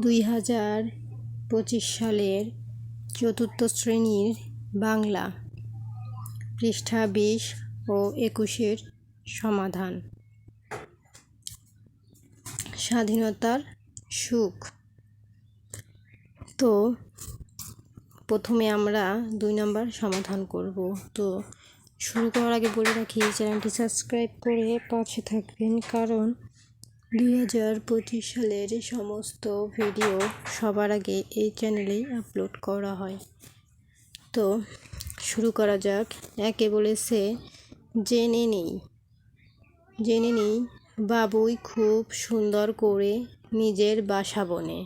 দুই হাজার পঁচিশ সালের চতুর্থ শ্রেণির বাংলা পৃষ্ঠা বিশ ও একুশের সমাধান। স্বাধীনতার সুখ। তো প্রথমে আমরা দুই নম্বর সমাধান করব। তো শুরু করার আগে বলে রাখি, চ্যানেলটি সাবস্ক্রাইব করে পাশে থাকবেন, কারণ দুই হাজার পঁচিশ সালের সমস্ত ভিডিও সবার আগে এই চ্যানেলেই আপলোড করা হয়। তো শুরু করা যাক। একে বলেছে, জেনে নেই। জেনে নেই, বাবুই খুব সুন্দর করে নিজের বাসা বনে,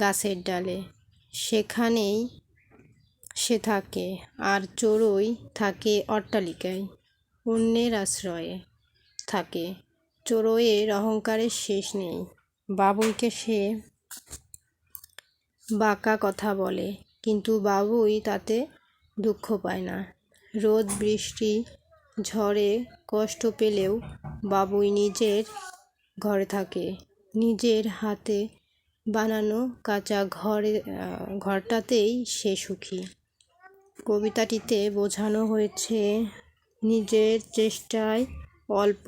গাছের ডালে। সেখানেই সে থাকে আর চড়ুই থাকে অট্টালিকায়, অন্যের আশ্রয়ে থাকে। চড়ুইয়ের অহংকারের শেষ নেই। বাবুইকে সে বাঁকা কথা বলে, কিন্তু বাবুই তাতে দুঃখ পায় না। রোদ, বৃষ্টি, ঝড়ে কষ্ট পেলেও বাবুই নিজের ঘরে থাকে। নিজের হাতে বানানো কাঁচা ঘরে ঘরটাতেই সে সুখী। কবিতাটিতে বোঝানো হয়েছে, নিজের চেষ্টায় অল্প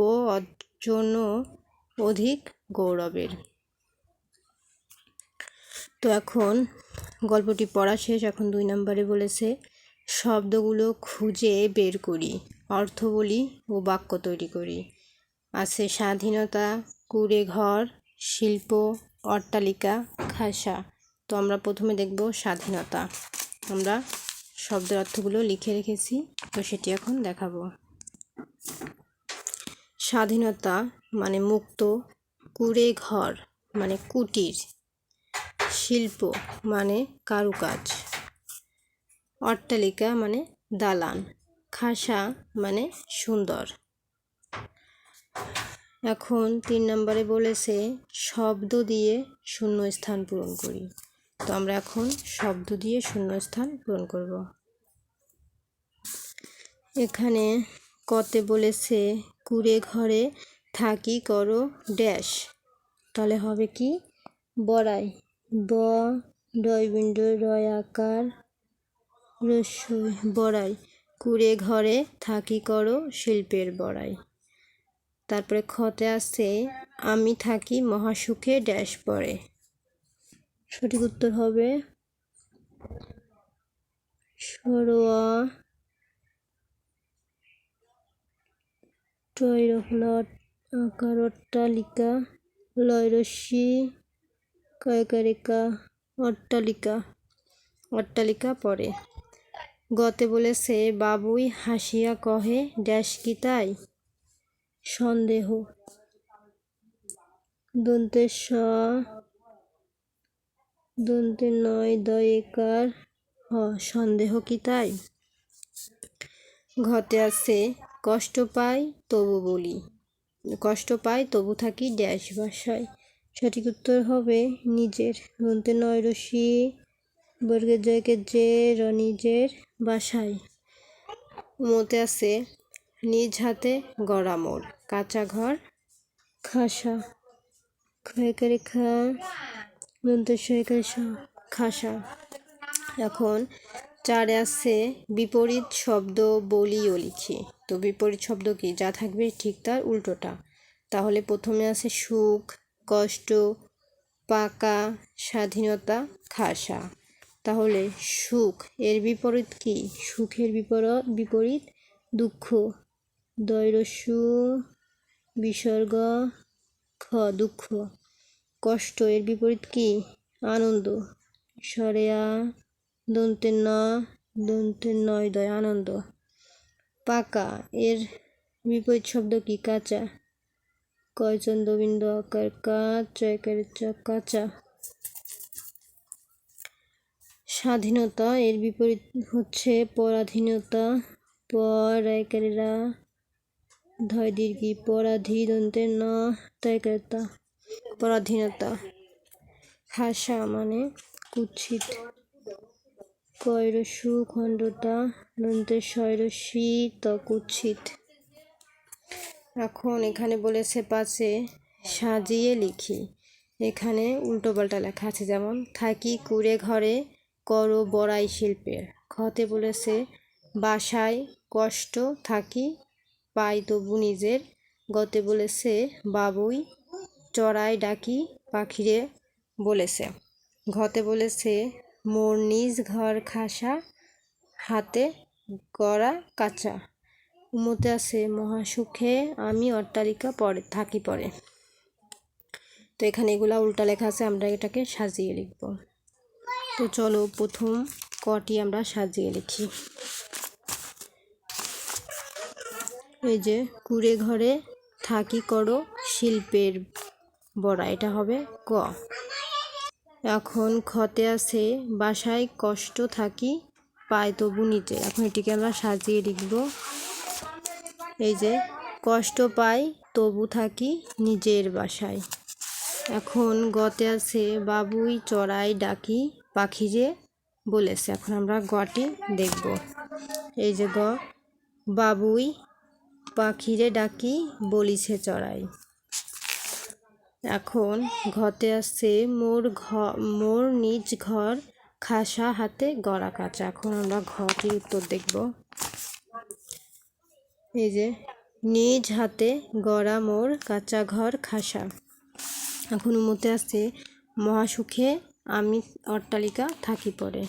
অর্জন অধিক গৌরবের। তো এখন গল্পটি পড়া শেষ, এখন দুই নম্বরে বলেছে, শব্দগুলো খুঁজে বের করি অর্থ বলি ও বাক্য তৈরি করি। আছে স্বাধীনতা কুড়ে ঘর শিল্প, অট্টালিকা, খাসা। তো আমরা প্রথমে দেখব স্বাধীনতা। আমরা শব্দের অর্থগুলো লিখে রেখেছি, তো সেটি এখন দেখাবো। স্বাধীনতা মানে মুক্ত, কুড়ে ঘর মানে কুটির, শিল্প মানে কারুকাজ। অট্টালিকা মানে দালান, খাসা মানে সুন্দর। এখন তিন নম্বরে বলেছে, শব্দ দিয়ে শূন্য স্থান পূরণ করি। তো আমরা এখন শব্দ দিয়ে শূন্য স্থান পূরণ করব। এখানে কতে বলেছে, কুড়ে ঘরে থাকি করো ড্যাশ। তাহলে হবে কি? বড়াই। ব ডয়বিন্ড রয় আকার রস্যই বড়াই। কুড়ে ঘরে থাকি করো শিল্পের বড়াই। তারপরে খতে আছে, আমি থাকি মহাসুখে ড্যাশ পরে। সঠিক উত্তর হবে সরোয়া টয়রফ্লট আকার অট্টালিকা লয়রস্যি কয়কারিকা, অট্টালিকা। অট্টালিকা পড়ে গতে বলেছে, বাবুই হাসিয়া কহে, ড্যাশ কি তাই? সন্দেহ। দন্তের স দন্তের নয় দয়েকার, হ, সন্দেহ কি তাই? ঘতে আছে কষ্ট পাই তবু বলি। কষ্ট পাই তবু থাকি ড্যাশ ভাষায় সঠিক উত্তর হবে নিজের। দন্তের নয় রশি, বর্গের জয়কে যে র নিজের বাসায়। মতে আছে, নিজ হাতে গড়া মোড় কাঁচা ঘর, খাসা। ক্ষয়কারী খা দন্তস্বয়কারী খাসা। এখন চারে আছে, বিপরীত শব্দ বলিও লিখি। তো বিপরীত শব্দ কি? যা থাকবে ঠিক তার উল্টোটা। তাহলে প্রথমে আছে সুখ, কষ্ট, পাকা, স্বাধীনতা, খাসা। তাহলে সুখ, এর বিপরীত কি? সুখের বিপরীত বিপরীত দুঃখ। দৈরস্যু বিসর্গ, খ, দুঃখ। কষ্ট, এর বিপরীত কি? আনন্দ। সরেয়া দন্তের ন দন্তের নয় দয় আনন্দ পাকা এর বিপরীত শব্দ কি কাঁচা কয় চন্দ্রবিন্দু আকার কাঁচ কাঁচা স্বাধীনতা এর বিপরীত হচ্ছে পরাধীনতা পর রায়কারীরা ধয় দীর্ঘি দন্তের ন তয়কারিতা পরাধীনতা খাসা মানে কুৎসিত কয়রসু খণ্ডতা দন্তের শৈরসী ত কুৎসিত এখন এখানে বলেছে পাশে সাজিয়ে লিখি। এখানে উল্টো পাল্টা লেখা আছে, যেমন, থাকি কুড়ে ঘরে করো বড়াই শিল্পের। খতে বলেছে, বাসায় কষ্ট থাকি, পাই তবু নিজের। গতে বলেছে, বাবুই চড়াই ডাকি পাখিরে, বলেছে। ঘতে বলেছে মোর নিজ ঘর খাসা, হাতে গড়া কাঁচা। উমতে আছে মহাসুখে আমি অট্টালিকা পরে থাকি পরে তো এখানে এগুলা উল্টা লেখা আছে, আমরা এটাকে সাজিয়ে লিখব। তো চলো প্রথম কটি আমরা সাজিয়ে লিখি। এই যে, কুড়ে ঘরে থাকি করো শিল্পের বড়া, এটা হবে ক। এখন ক্ষতে আছে, বাসায় কষ্ট থাকি, পায় তবু নিচে। এখন এটিকে আমরা সাজিয়ে লিখব। এই যে, কষ্ট পাই, তবু থাকি নিজের বাসায়। এখন গতে আছে, বাবুই চড়াই ডাকি পাখিরে বলেছে। এখন আমরা গটি দেখব। এই যে গ, বাবুই পাখিরে ডাকি, বলিছে চড়াই। এখন ঘতে আসছে মোর ঘ, মোর নিজ ঘর খাসা হাতে গড়া কাঁচা। এখন আমরা ঘটির উত্তর দেখব। এই যে, নিজ হাতে গড়া মোর কাঁচা ঘর খাসা। এখন মতে আসছে, মহাসুখে আমি অট্টালিকা থাকি পরে।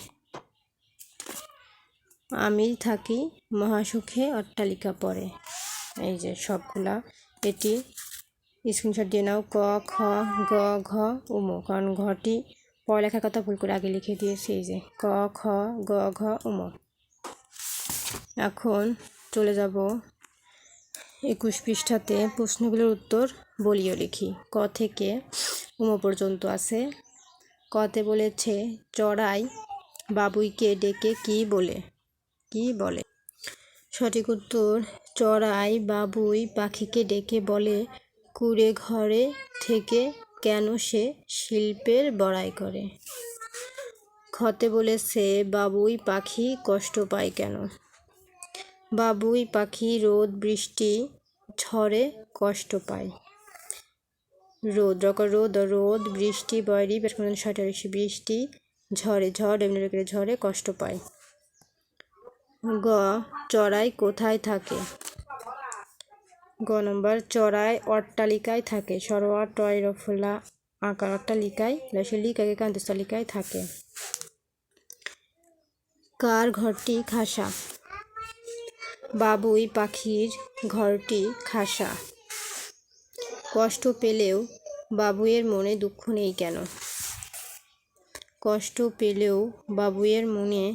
আমি থাকি মহাসুখে অট্টালিকা পরে। এই যে সবগুলা, এটি স্ক্রিনশট দিয়ে নাও ক, খ, গ, ঘ উমো কারণ ঘটি পড়ালেখার কথা ভুল করে আগে লিখে দিয়েছি এই যে, ক, খ, গ, ঘ উমো এখন চলে যাব একুশ পৃষ্ঠাতে প্রশ্নগুলোর উত্তর বলিও লিখি। ক থেকে উমো পর্যন্ত আছে। কতে বলেছে, চড়াই বাবুইকে ডেকে কি বলে? কি বলে? সঠিক উত্তর, চড়াই বাবুই পাখিকে ডেকে বলে কুড়ে ঘরে থেকে কেন সে শিল্পের বড়াই করে? খতে বলেছে, বাবুই পাখি কষ্ট পায় কেন? বাবুই পাখি রোদ, বৃষ্টি, ঝড়ে কষ্ট পায়। রোদ যখন রোদ রোদ, বৃষ্টি বয়রি সঠিক বৃষ্টি ঝড়ে, ঝড় এমনি ঝড়ে কষ্ট পায়। গ, চড়াই কোথায় থাকে? গ নম্বর, চড়াই অট্টালিকায় থাকে। সরোয়া টয়, রফলা আঁকার অট্টালিকায় লিকাকে কান্তিস্তালিকায় থাকে। কার ঘরটি খাসা? বাবুই পাখির ঘরটি খাসা। কষ্ট পেলেও বাবুয়ের মনে দুঃখ নেই কেন? কষ্ট পেলেও বাবুয়ের মনে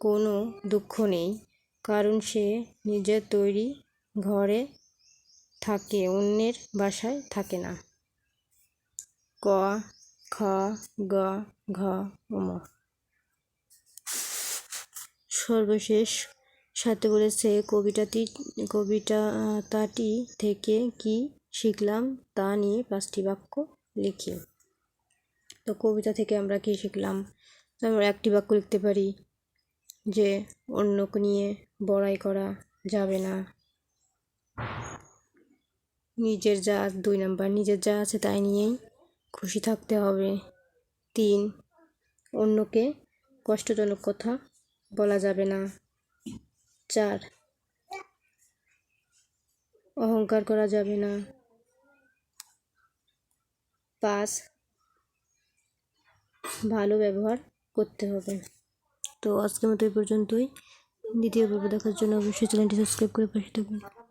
কোনো দুঃখ নেই, কারণ সে নিজের তৈরি ঘরে থাকে, অন্যের বাসায় থাকে না। ক, খ, গ, ঘ উম সর্বশেষ সাথে বলেছে, কবিতাটি কবিতাটি থেকে কি শিখলাম তা নিয়ে পাঁচটি বাক্য লিখি। তো কবিতা থেকে আমরা কি শিখলাম? আমরা একটি বাক্য লিখতে পারি, যে, অন্যকে নিয়ে বড়াই করা যাবে না। নিজের যা, দুই নাম্বার নিজের যা আছে তাই নিয়েই খুশি থাকতে হবে। তিন, অন্যকে কষ্টজনক কথা বলা যাবে না। চার, অহংকার করা যাবে না। পাঁচ, ভালো ব্যবহার করতে হবে। তো আজকের মতো এই পর্যন্তই। দ্বিতীয় পর্ব দেখার জন্য অবশ্যই চ্যানেলটি সাবস্ক্রাইব করে পাশে থাকবেন।